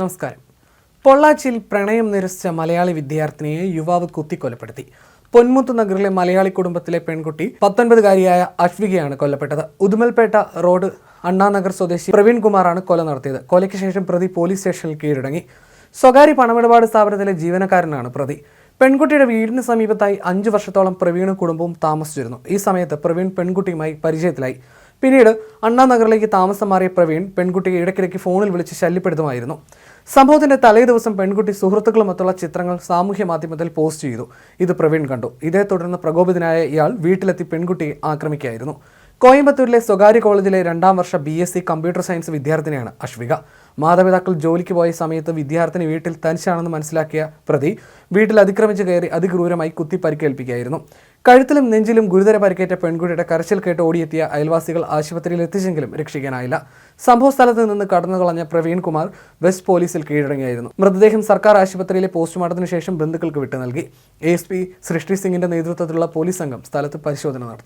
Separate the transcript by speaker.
Speaker 1: നമസ്കാരം. പൊള്ളാച്ചിയിൽ പ്രണയം നിരസിച്ച മലയാളി വിദ്യാർത്ഥിനിയെ യുവാവ് കുത്തിക്കൊലപ്പെടുത്തി. പൊന്മുത്ത് നഗറിലെ മലയാളി കുടുംബത്തിലെ പെൺകുട്ടി പത്തൊൻപതുകാരിയായ അശ്വികയാണ് കൊല്ലപ്പെട്ടത്. ഉദുമൽപേട്ട റോഡ് അണ്ണാനഗർ സ്വദേശി പ്രവീൺ കുമാറാണ് കൊല നടത്തിയത്. കൊലയ്ക്ക് ശേഷം പ്രതി പോലീസ് സ്റ്റേഷനിൽ കീഴടങ്ങി. സ്വകാര്യ പണമിടപാട് സ്ഥാപനത്തിലെ ജീവനക്കാരനാണ് പ്രതി. പെൺകുട്ടിയുടെ വീടിന് സമീപത്തായി അഞ്ചു വർഷത്തോളം പ്രവീണും കുടുംബവും താമസിച്ചിരുന്നു. ഈ സമയത്ത് പ്രവീൺ പെൺകുട്ടിയുമായി പരിചയത്തിലായി. പിന്നീട് അണ്ണാനഗറിലേക്ക് താമസം മാറിയ പ്രവീൺ പെൺകുട്ടിയെ ഇടയ്ക്കിടയ്ക്ക് ഫോണിൽ വിളിച്ച് ശല്യപ്പെടുത്തുമായിരുന്നു. സംഭവത്തിന്റെ തലേ ദിവസം പെൺകുട്ടി സുഹൃത്തുക്കളുമൊത്തുള്ള ചിത്രങ്ങൾ സാമൂഹ്യ മാധ്യമത്തിൽ പോസ്റ്റ് ചെയ്തു. ഇത് പ്രവീൺ കണ്ടു. ഇതേ തുടർന്ന് പ്രകോപിതനായ ഇയാൾ വീട്ടിലെത്തി പെൺകുട്ടിയെ ആക്രമിക്കുകയായിരുന്നു. കോയമ്പത്തൂരിലെ സ്വകാര്യ കോളേജിലെ രണ്ടാം വർഷ B S C computer science വിദ്യാർത്ഥിനിയാണ് അശ്വിക. മാതാപിതാക്കൾ ജോലിക്ക് പോയ സമയത്ത് വിദ്യാർത്ഥിനി വീട്ടിൽ തനിച്ചാണെന്ന് മനസ്സിലാക്കിയ പ്രതി വീട്ടിൽ അതിക്രമിച്ച് കയറി അതിക്രൂരമായി കുത്തി പരിക്കേൽപ്പിക്കുകയായിരുന്നു. കഴുത്തിലും നെഞ്ചിലും ഗുരുതര പരിക്കേറ്റ പെൺകുട്ടിയുടെ കരച്ചിൽ കേട്ട് ഓടിയെത്തിയ അയൽവാസികൾ ആശുപത്രിയിൽ എത്തിച്ചെങ്കിലും രക്ഷിക്കാനായില്ല. സംഭവ സ്ഥലത്ത് നിന്ന് കടന്നു കളഞ്ഞ പ്രവീൺ കുമാർ വെസ്റ്റ് പോലീസിൽ കീഴടങ്ങിയായിരുന്നു. മൃതദേഹം സർക്കാർ ആശുപത്രിയിലെ പോസ്റ്റ്മോർട്ടത്തിന് ശേഷം ബന്ധുക്കൾക്ക് വിട്ടു നൽകി എസ് പി സൃഷ്ടി സിംഗിന്റെ നേതൃത്വത്തിലുള്ള പോലീസ് സംഘം സ്ഥലത്ത് പരിശോധന നടത്തി.